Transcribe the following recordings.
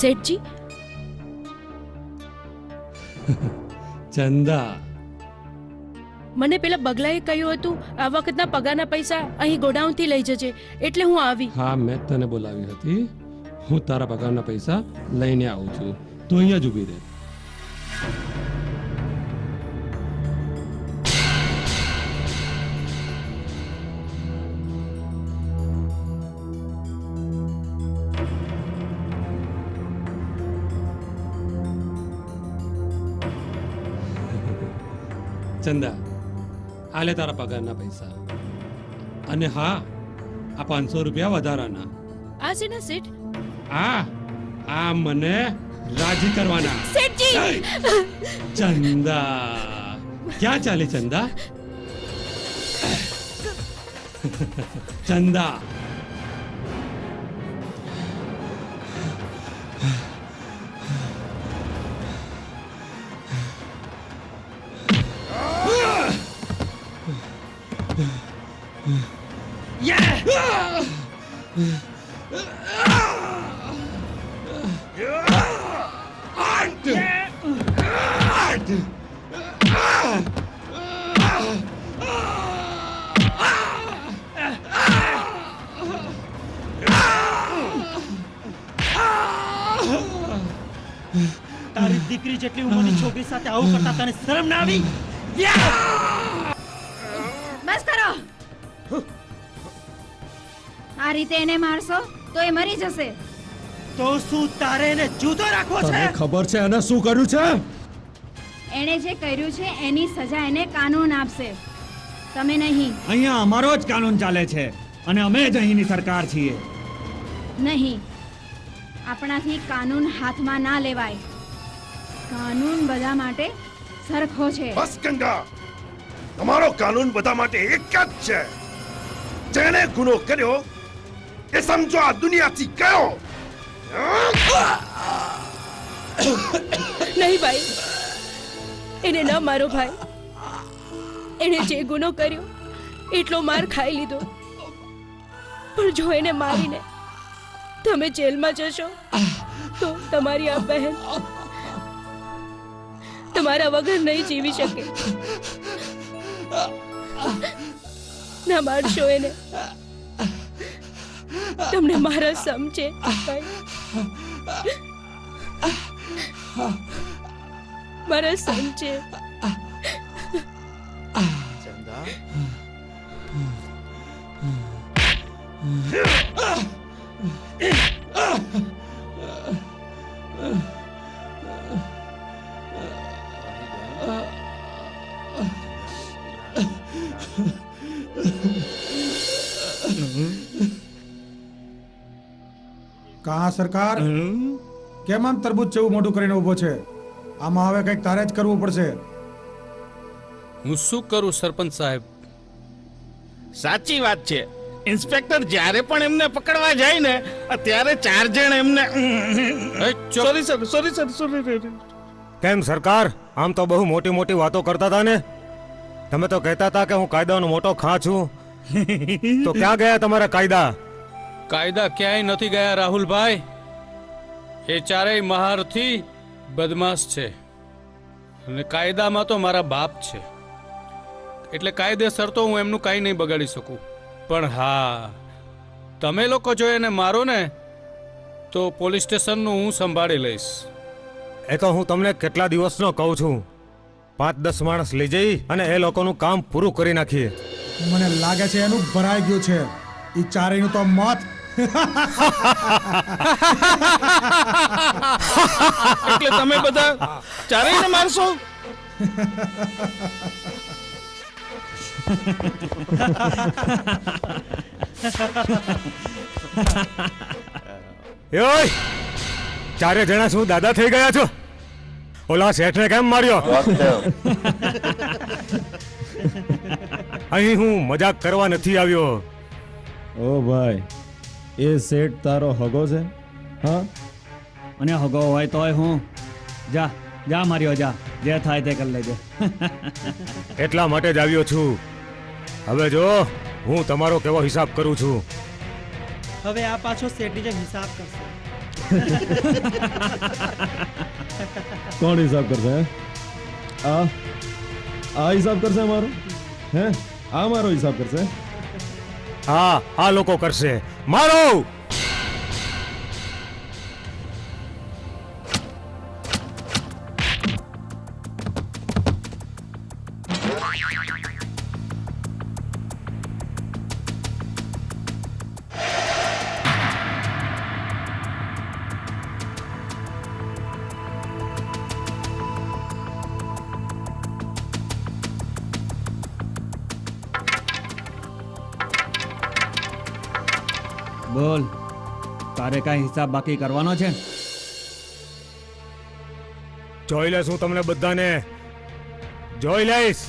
શેઠજી? ચંદા. મને પેલા બગલાએ કહ્યું હતું આ વખતના પગારના પૈસા અહીં ગોડાઉનથી લઈ જજે એટલે હું આવી. હા મેં તને બોલાવી હતી. હું તારા પગારના પૈસા લઈને આવું છું. તું અહીંયા જ ઊભી રહે. ચંદા આ લે તારા પગારના પૈસા. અને હા આ પાંચસો રૂપિયા વધારાના. આ છે ને શેઠ? આ આ મને રાજી કરવાના. સેઠજી ચંદા ક્યાં ચાલે ચંદા? ચંદા તારી દીકરી જેટલી ઉંમરની છોકરી સાથે આવું કરતા તને શરમ ના આવી? બસ કરો. આ રીતે એને મારશો તો એ મરી જશે. તો શું તારે એને જૂતો રાખવો છે? ખબર છે એને શું કર્યું છે? એણે જે કર્યું છે એની સજા એને કાનૂન આપશે. તમે નહીં. અહીંયા અમારો જ કાનૂન ચાલે છે અને અમે જ અહીંની સરકાર છીએ. નહીં. આપણાથી કાનૂન હાથમાં ના લેવાય. કાનૂન બધા માટે સરખો છે. બસ ગંગા. તમારો કાનૂન બધા માટે એક જ છે. જેણે ગુનો કર્યો એ સમજો આ દુનિયાથી ગયો નહીં ભાઈ. એને ન મારો ભાઈ. એણે જે ગુનો કર્યો, એટલો માર ખાઈ લીધો. પણ જો એને મારીને તમે જેલમાં જશો, તો તમારી આ બહેન તમારા વગર નહીં જીવી શકે. ના મારશો એને. તમને મારા સમજે ભાઈ. મારા સમજે ચંદા કા સરકાર? કેમ આમ તરબૂચ જેવું મોઢું કરીને ઊભો છે? આમાં હવે કંઈક તારે જ કરવું પડશે. હું શું કરું સરપંચ સાહેબ? સાચી વાત છે. ઇન્સ્પેક્ટર જ્યારે પણ એમને પકડવા જાય ને ત્યારે ચાર જણ એમને. Sorry sir sorry sir sorry કેમ સરકાર? આમ તો બહુ મોટી મોટી વાતો કરતા હતા ને. તમે તો કહેતા હતા કે હું કાયદાનો મોટો ખા છું. તો ક્યાં ગયા તમારા કાયદા? કાયદા ક્યાંય નથી ગયા રાહુલભાઈ? એ ચારેય મહારથી બદમાશ છે. અને કાયદામાં તો મારા બાપ છે. એટલે કાયદેસર તો હું એમનું કાંઈ નહીં બગાડી શકું. પણ હા તમે લોકો જો એને મારો ને તો પોલીસ સ્ટેશનનું હું સંભાળી લઈશ. એ તો હું તમને કેટલા દિવસનો કહું છું. પાંચ દસ માણસ લઈ જઈ અને એ લોકોનું કામ પૂરું કરી નાખીએ. મને લાગે છે એનું ભરાઈ ગયું છે. ઈ ચારેયનું તો મોત. એટલે તમે બધા ચારેયને મારશો? એ ઓય ચારે જણા શું દાદા થઈ ગયા છો? ઓલા શેઠને કેમ માર્યો? અહીં હું મજાક કરવા નથી આવ્યો. ઓ ભાઈ એ સેટ તારો હગો છે? હા? અને હગો હોય તોય હું. જા જા માર્યો જા. જે થાય તે કરી લેજે. એટલા માટે જ આવ્યો છું. હવે જો હું તમારો કેવો હિસાબ કરું છું? હવે આ પાછો શેઠની જેમ હિસાબ કરશે. કોણ હિસાબ કરશે હે? આ આ હિસાબ કરશે અમારો હે? આ મારો હિસાબ કરશે? હા આ લોકો કરશે. મારો! બોલ તારે કાંઈ હિસાબ બાકી કરવાનો છે? જોઈ લઈશ હું તમને બધાને. જોઈ લઈશ.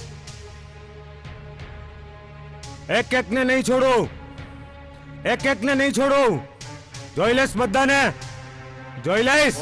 એક એક ને નહીં છોડું. એક એક ને નહીં છોડું. જોઈ લઈશ બધાને. જોઈ લઈશ.